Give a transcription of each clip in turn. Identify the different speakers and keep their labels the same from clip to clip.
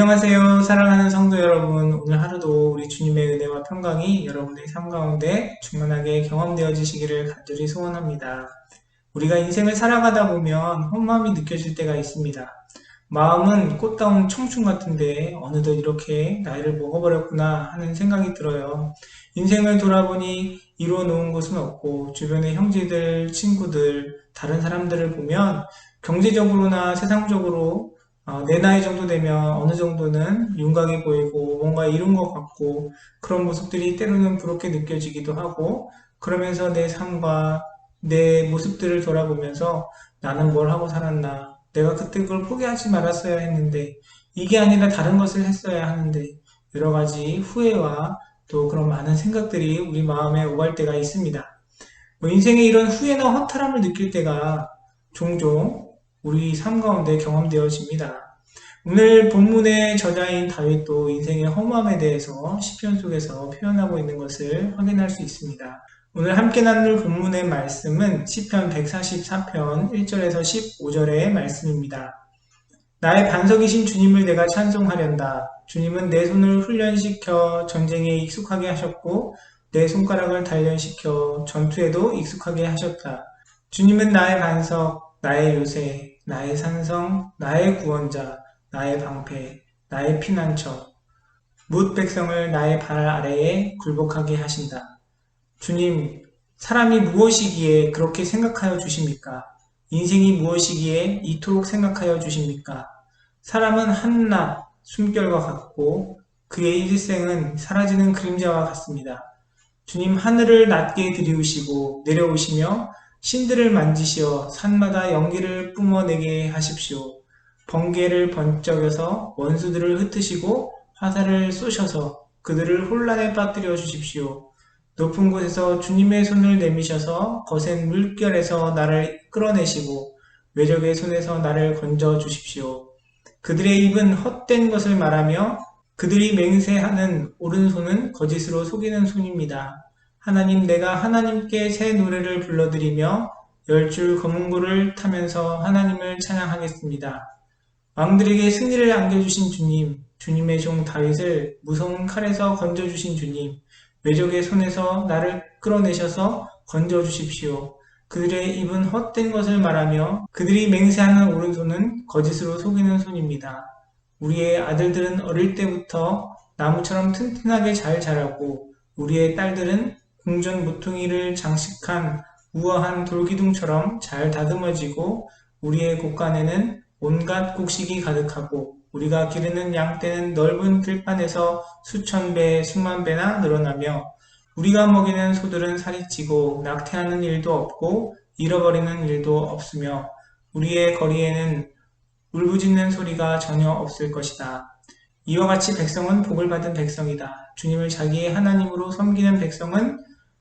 Speaker 1: 안녕하세요. 사랑하는 성도 여러분. 오늘 하루도 우리 주님의 은혜와 평강이 여러분의 삶 가운데 충만하게 경험되어지시기를 간절히 소원합니다. 우리가 인생을 살아가다 보면 험함이 느껴질 때가 있습니다. 마음은 꽃다운 청춘 같은데 어느덧 이렇게 나이를 먹어버렸구나 하는 생각이 들어요. 인생을 돌아보니 이루어 놓은 것은 없고 주변의 형제들, 친구들, 다른 사람들을 보면 경제적으로나 세상적으로 어, 내 나이 정도 되면 어느 정도는 윤곽이 보이고 뭔가 이룬 것 같고 그런 모습들이 때로는 부럽게 느껴지기도 하고 그러면서 내 삶과 내 모습들을 돌아보면서 나는 뭘 하고 살았나 내가 그때 그걸 포기하지 말았어야 했는데 이게 아니라 다른 것을 했어야 하는데 여러 가지 후회와 또 그런 많은 생각들이 우리 마음에 오갈 때가 있습니다. 뭐 인생에 이런 후회나 허탈함을 느낄 때가 종종 우리 삶 가운데 경험되어집니다. 오늘 본문의 저자인 다윗도 인생의 허무함에 대해서 시편 속에서 표현하고 있는 것을 확인할 수 있습니다. 오늘 함께 나눌 본문의 말씀은 시편 144편 1절에서 15절의 말씀입니다. 나의 반석이신 주님을 내가 찬송하련다. 주님은 내 손을 훈련시켜 전쟁에 익숙하게 하셨고 내 손가락을 단련시켜 전투에도 익숙하게 하셨다. 주님은 나의 반석, 나의 요새, 나의 산성, 나의 구원자, 나의 방패, 나의 피난처, 뭇 백성을 나의 발 아래에 굴복하게 하신다. 주님, 사람이 무엇이기에 그렇게 생각하여 주십니까? 인생이 무엇이기에 이토록 생각하여 주십니까? 사람은 한낱 숨결과 같고 그의 일생은 사라지는 그림자와 같습니다. 주님 하늘을 낮게 들이우시고 내려오시며 신들을 만지시어 산마다 연기를 뿜어내게 하십시오. 번개를 번쩍여서 원수들을 흩으시고 화살을 쏘셔서 그들을 혼란에 빠뜨려 주십시오. 높은 곳에서 주님의 손을 내미셔서 거센 물결에서 나를 끌어내시고 외적의 손에서 나를 건져 주십시오. 그들의 입은 헛된 것을 말하며 그들이 맹세하는 오른손은 거짓으로 속이는 손입니다. 하나님 내가 하나님께 새 노래를 불러드리며 열 줄 검은 고를 타면서 하나님을 찬양하겠습니다. 왕들에게 승리를 안겨주신 주님, 주님의 종 다윗을 무서운 칼에서 건져주신 주님, 외적의 손에서 나를 끌어내셔서 건져주십시오. 그들의 입은 헛된 것을 말하며 그들이 맹세하는 오른손은 거짓으로 속이는 손입니다. 우리의 아들들은 어릴 때부터 나무처럼 튼튼하게 잘 자라고 우리의 딸들은 궁전 모퉁이를 장식한 우아한 돌기둥처럼 잘 다듬어지고 우리의 곳간에는 온갖 곡식이 가득하고 우리가 기르는 양떼는 넓은 들판에서 수천 배, 수만 배나 늘어나며 우리가 먹이는 소들은 살이 찌고 낙태하는 일도 없고 잃어버리는 일도 없으며 우리의 거리에는 울부짖는 소리가 전혀 없을 것이다. 이와 같이 백성은 복을 받은 백성이다. 주님을 자기의 하나님으로 섬기는 백성은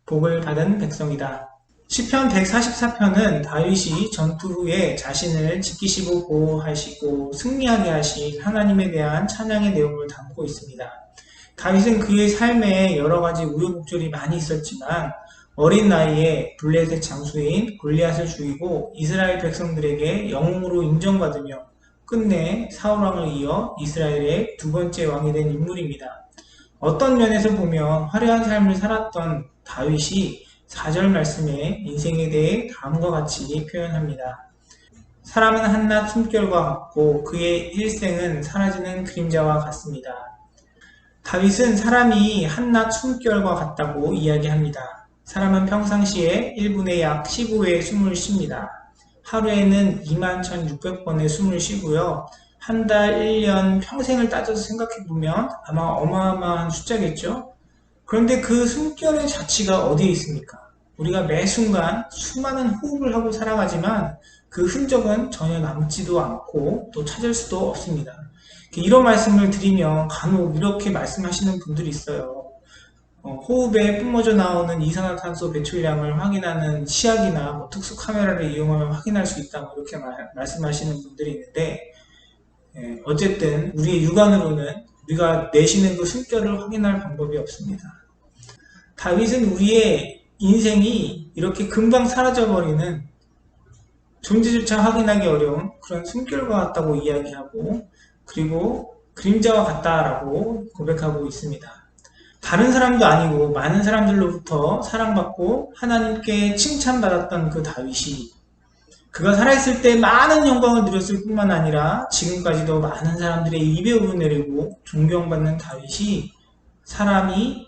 Speaker 1: 복을 받은 백성이다. 시편 144편은 다윗이 전투 후에 자신을 지키시고 보호하시고 승리하게 하신 하나님에 대한 찬양의 내용을 담고 있습니다. 다윗은 그의 삶에 여러 가지 우여곡절이 많이 있었지만 어린 나이에 블레셋 장수인 골리앗을 죽이고 이스라엘 백성들에게 영웅으로 인정받으며 끝내 사울왕을 이어 이스라엘의 두 번째 왕이 된 인물입니다. 어떤 면에서 보면 화려한 삶을 살았던 다윗이 4절 말씀에 인생에 대해 다음과 같이 표현합니다. 사람은 한낱 숨결과 같고 그의 일생은 사라지는 그림자와 같습니다. 다윗은 사람이 한낱 숨결과 같다고 이야기합니다. 사람은 평상시에 1분에 약 15회의 숨을 쉽니다. 하루에는 21,600번의 숨을 쉬고요. 한 달, 1년, 평생을 따져서 생각해보면 아마 어마어마한 숫자겠죠? 그런데 그 숨결의 자취가 어디에 있습니까? 우리가 매 순간 수많은 호흡을 하고 살아가지만 그 흔적은 전혀 남지도 않고 또 찾을 수도 없습니다. 이런 말씀을 드리면 간혹 이렇게 말씀하시는 분들이 있어요. 어, 호흡에 뿜어져 나오는 이산화탄소 배출량을 확인하는 시약이나 뭐 특수 카메라를 이용하면 확인할 수 있다고 이렇게 말, 말씀하시는 분들이 있는데 예, 어쨌든 우리의 육안으로는 우리가 내쉬는 그 숨결을 확인할 방법이 없습니다. 다윗은 우리의 인생이 이렇게 금방 사라져버리는 존재조차 확인하기 어려운 그런 숨결과 같다고 이야기하고 그리고 그림자와 같다라고 고백하고 있습니다. 다른 사람도 아니고 많은 사람들로부터 사랑받고 하나님께 칭찬받았던 그 다윗이 그가 살아있을 때 많은 영광을 누렸을 뿐만 아니라 지금까지도 많은 사람들의 입에 오르내리고 존경받는 다윗이 사람이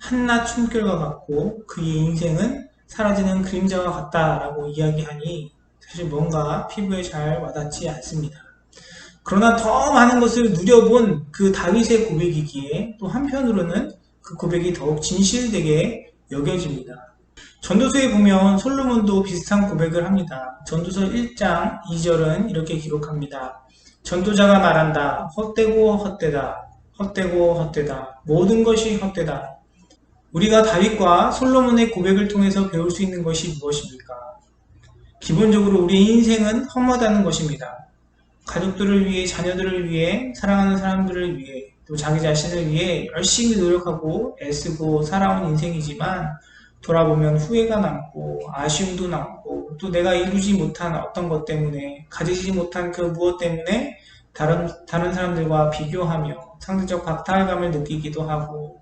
Speaker 1: 한낱 숨결과 같고 그의 인생은 사라지는 그림자와 같다라고 이야기하니 사실 뭔가 피부에 잘 와닿지 않습니다. 그러나 더 많은 것을 누려본 그 다윗의 고백이기에 또 한편으로는 그 고백이 더욱 진실되게 여겨집니다. 전도서에 보면 솔로몬도 비슷한 고백을 합니다. 전도서 1장 2절은 이렇게 기록합니다. 전도자가 말한다. 헛되고 헛되다. 헛되고 헛되다. 모든 것이 헛되다. 우리가 다윗과 솔로몬의 고백을 통해서 배울 수 있는 것이 무엇입니까? 기본적으로 우리 인생은 험하다는 것입니다. 가족들을 위해, 자녀들을 위해, 사랑하는 사람들을 위해, 또 자기 자신을 위해 열심히 노력하고 애쓰고 살아온 인생이지만 돌아보면 후회가 남고 아쉬움도 남고 또 내가 이루지 못한 어떤 것 때문에 가지지 못한 그 무엇 때문에 다른 다른 사람들과 비교하며 상대적 박탈감을 느끼기도 하고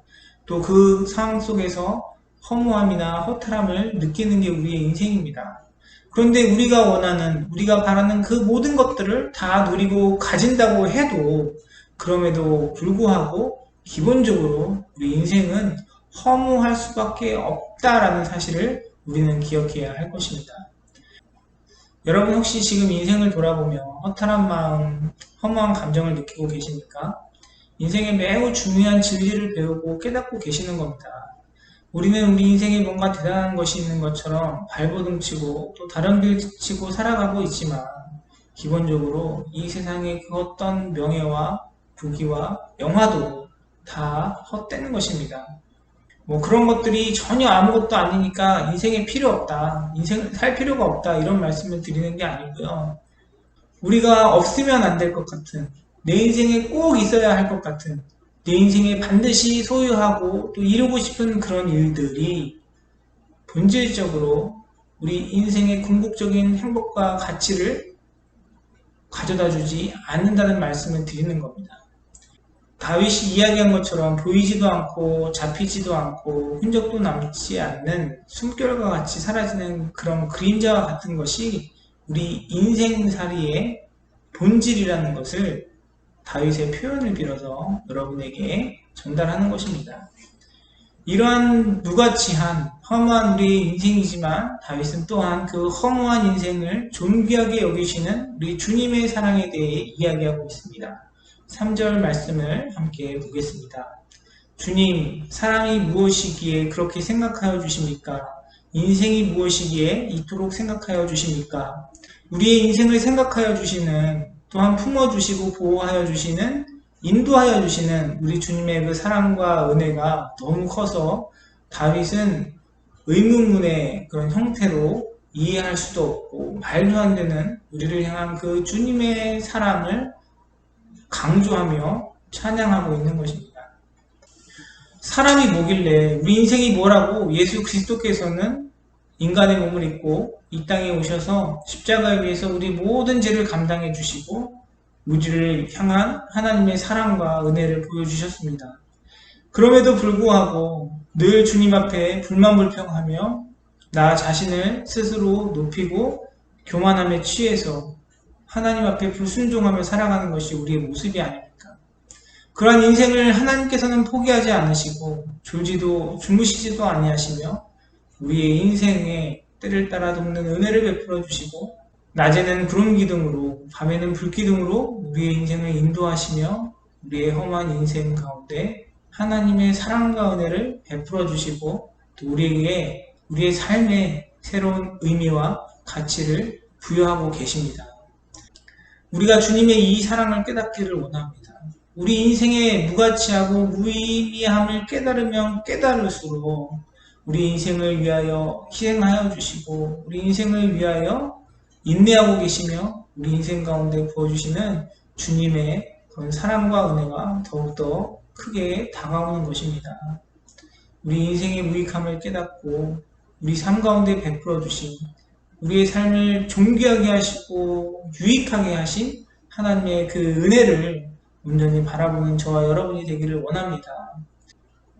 Speaker 1: 또 그 상황 속에서 허무함이나 허탈함을 느끼는 게 우리의 인생입니다. 그런데 우리가 원하는, 우리가 바라는 그 모든 것들을 다 누리고 가진다고 해도 그럼에도 불구하고 기본적으로 우리 인생은 허무할 수밖에 없다라는 사실을 우리는 기억해야 할 것입니다. 여러분 혹시 지금 인생을 돌아보며 허탈한 마음, 허무한 감정을 느끼고 계십니까? 인생에 매우 중요한 진리를 배우고 깨닫고 계시는 겁니다. 우리는 우리 인생에 뭔가 대단한 것이 있는 것처럼 발버둥 치고 또 다른 길 치고 살아가고 있지만 기본적으로 이 세상의 그 어떤 명예와 부귀와 영화도 다 헛되는 것입니다. 뭐 그런 것들이 전혀 아무것도 아니니까 인생에 필요 없다. 인생을 살 필요가 없다. 이런 말씀을 드리는 게 아니고요. 우리가 없으면 안 될 것 같은 내 인생에 꼭 있어야 할 것 같은 내 인생에 반드시 소유하고 또 이루고 싶은 그런 일들이 본질적으로 우리 인생의 궁극적인 행복과 가치를 가져다 주지 않는다는 말씀을 드리는 겁니다. 다윗이 이야기한 것처럼 보이지도 않고 잡히지도 않고 흔적도 남지 않는 숨결과 같이 사라지는 그런 그림자와 같은 것이 우리 인생살이의 본질이라는 것을 다윗의 표현을 빌어서 여러분에게 전달하는 것입니다. 이러한 무가치한 허무한 우리의 인생이지만 다윗은 또한 그 허무한 인생을 존귀하게 여기시는 우리 주님의 사랑에 대해 이야기하고 있습니다. 3절 말씀을 함께 보겠습니다. 주님, 사랑이 무엇이기에 그렇게 생각하여 주십니까? 인생이 무엇이기에 이토록 생각하여 주십니까? 우리의 인생을 생각하여 주시는 또한 품어주시고 보호하여 주시는 인도하여 주시는 우리 주님의 그 사랑과 은혜가 너무 커서 다윗은 의문문의 그런 형태로 이해할 수도 없고 말도 안 되는 우리를 향한 그 주님의 사랑을 강조하며 찬양하고 있는 것입니다. 사람이 뭐길래 우리 인생이 뭐라고 예수 그리스도께서는 인간의 몸을 입고 이 땅에 오셔서 십자가에 위해서 우리 모든 죄를 감당해 주시고 우리를 향한 하나님의 사랑과 은혜를 보여주셨습니다. 그럼에도 불구하고 늘 주님 앞에 불만불평하며 나 자신을 스스로 높이고 교만함에 취해서 하나님 앞에 불순종하며 살아가는 것이 우리의 모습이 아닙니까? 그러한 인생을 하나님께서는 포기하지 않으시고 졸지도 주무시지도 아니하시며 우리의 인생에 때를 따라 돕는 은혜를 베풀어 주시고 낮에는 구름 기둥으로 밤에는 불 기둥으로 우리의 인생을 인도하시며 우리의 험한 인생 가운데 하나님의 사랑과 은혜를 베풀어 주시고 또 우리에게 우리의 삶에 새로운 의미와 가치를 부여하고 계십니다. 우리가 주님의 이 사랑을 깨닫기를 원합니다. 우리 인생의 무가치하고 무의미함을 깨달으면 깨달을수록 우리 인생을 위하여 희생하여 주시고 우리 인생을 위하여 인내하고 계시며 우리 인생 가운데 부어주시는 주님의 그런 사랑과 은혜가 더욱더 크게 다가오는 것입니다. 우리 인생의 무익함을 깨닫고 우리 삶 가운데 베풀어 주신 우리의 삶을 존귀하게 하시고 유익하게 하신 하나님의 그 은혜를 온전히 바라보는 저와 여러분이 되기를 원합니다.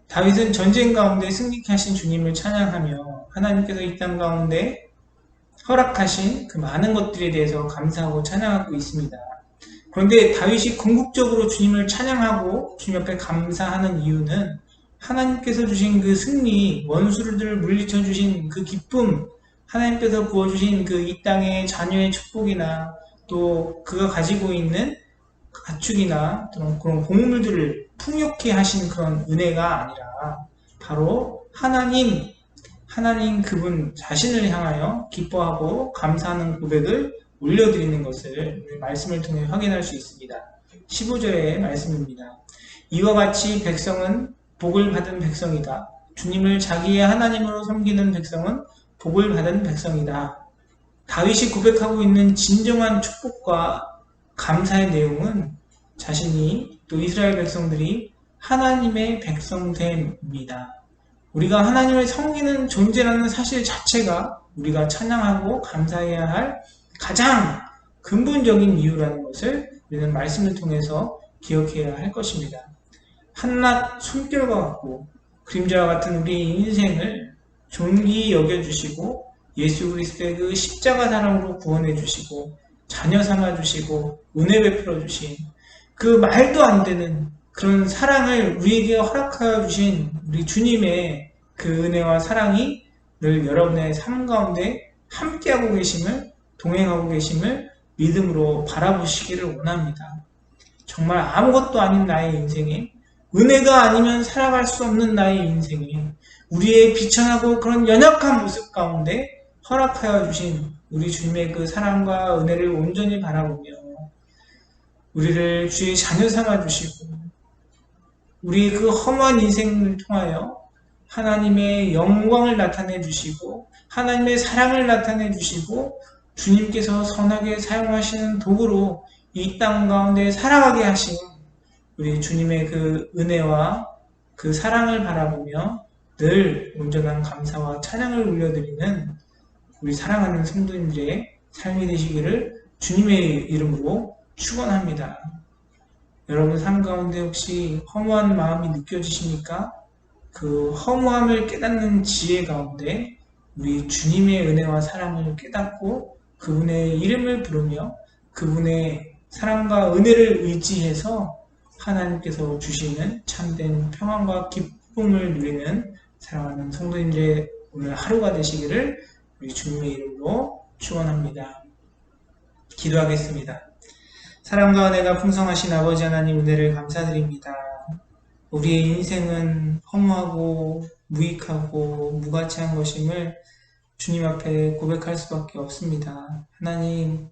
Speaker 1: 다윗은 전쟁 가운데 승리케 하신 주님을 찬양하며 하나님께서 이 땅 가운데 허락하신 그 많은 것들에 대해서 감사하고 찬양하고 있습니다. 그런데 다윗이 궁극적으로 주님을 찬양하고 주님 앞에 감사하는 이유는 하나님께서 주신 그 승리, 원수를 물리쳐 주신 그 기쁨, 하나님께서 부어주신 그 이 땅의 자녀의 축복이나 또 그가 가지고 있는 가축이나 그런 그런 곡물들을 풍요케 하신 그런 은혜가 아니라 바로 하나님 하나님 그분 자신을 향하여 기뻐하고 감사하는 고백을 올려드리는 것을 말씀을 통해 확인할 수 있습니다. 15절의 말씀입니다. 이와 같이 백성은 복을 받은 백성이다. 주님을 자기의 하나님으로 섬기는 백성은 복을 받은 백성이다. 다윗이 고백하고 있는 진정한 축복과 감사의 내용은 자신이 또 이스라엘 백성들이 하나님의 백성됨입니다. 우리가 하나님을 섬기는 존재라는 사실 자체가 우리가 찬양하고 감사해야 할 가장 근본적인 이유라는 것을 우리는 말씀을 통해서 기억해야 할 것입니다. 한낱 숨결과 같고 그림자와 같은 우리 인생을 존귀 여겨주시고 예수 그리스도의 그 십자가 사랑으로 구원해 주시고 자녀 삼아 주시고 은혜 베풀어 주신 그 말도 안 되는 그런 사랑을 우리에게 허락하여 주신 우리 주님의 그 은혜와 사랑이 늘 여러분의 삶 가운데 함께하고 계심을 동행하고 계심을 믿음으로 바라보시기를 원합니다. 정말 아무것도 아닌 나의 인생에 은혜가 아니면 살아갈 수 없는 나의 인생에 우리의 비천하고 그런 연약한 모습 가운데 허락하여 주신 우리 주님의 그 사랑과 은혜를 온전히 바라보며 우리를 주의 자녀 삼아 주시고 우리 그 험한 인생을 통하여 하나님의 영광을 나타내 주시고 하나님의 사랑을 나타내 주시고 주님께서 선하게 사용하시는 도구로 이 땅 가운데 살아가게 하신 우리 주님의 그 은혜와 그 사랑을 바라보며 늘 온전한 감사와 찬양을 올려드리는 우리 사랑하는 성도님들의 삶이 되시기를 주님의 이름으로 축원합니다. 여러분 삶 가운데 혹시 허무한 마음이 느껴지십니까? 그 허무함을 깨닫는 지혜 가운데 우리 주님의 은혜와 사랑을 깨닫고 그분의 이름을 부르며 그분의 사랑과 은혜를 의지해서 하나님께서 주시는 참된 평안과 기쁨을 누리는 사랑하는 성도님들의 오늘 하루가 되시기를 우리 주님의 이름으로 축원합니다. 기도하겠습니다. 사랑과 은혜가 풍성하신 아버지 하나님 은혜를 감사드립니다. 우리의 인생은 허무하고 무익하고 무가치한 것임을 주님 앞에 고백할 수밖에 없습니다. 하나님,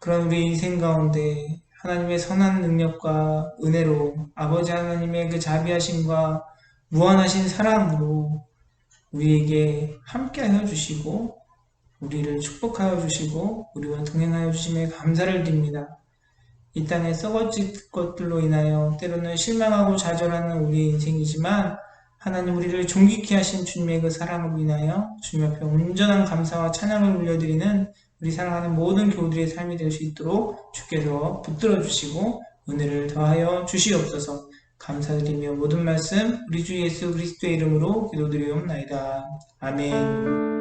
Speaker 1: 그런 우리 인생 가운데 하나님의 선한 능력과 은혜로 아버지 하나님의 그 자비하심과 무한하신 사랑으로 우리에게 함께하여 주시고 우리를 축복하여 주시고 우리와 동행하여 주심에 감사를 드립니다. 이 땅에 썩어질 것들로 인하여 때로는 실망하고 좌절하는 우리의 인생이지만 하나님 우리를 존귀케 하신 주님의 그 사랑으로 인하여 주님 앞에 온전한 감사와 찬양을 올려드리는 우리 사랑하는 모든 교우들의 삶이 될 수 있도록 주께서 붙들어 주시고 은혜를 더하여 주시옵소서 감사드리며 모든 말씀 우리 주 예수 그리스도의 이름으로 기도드리옵나이다. 아멘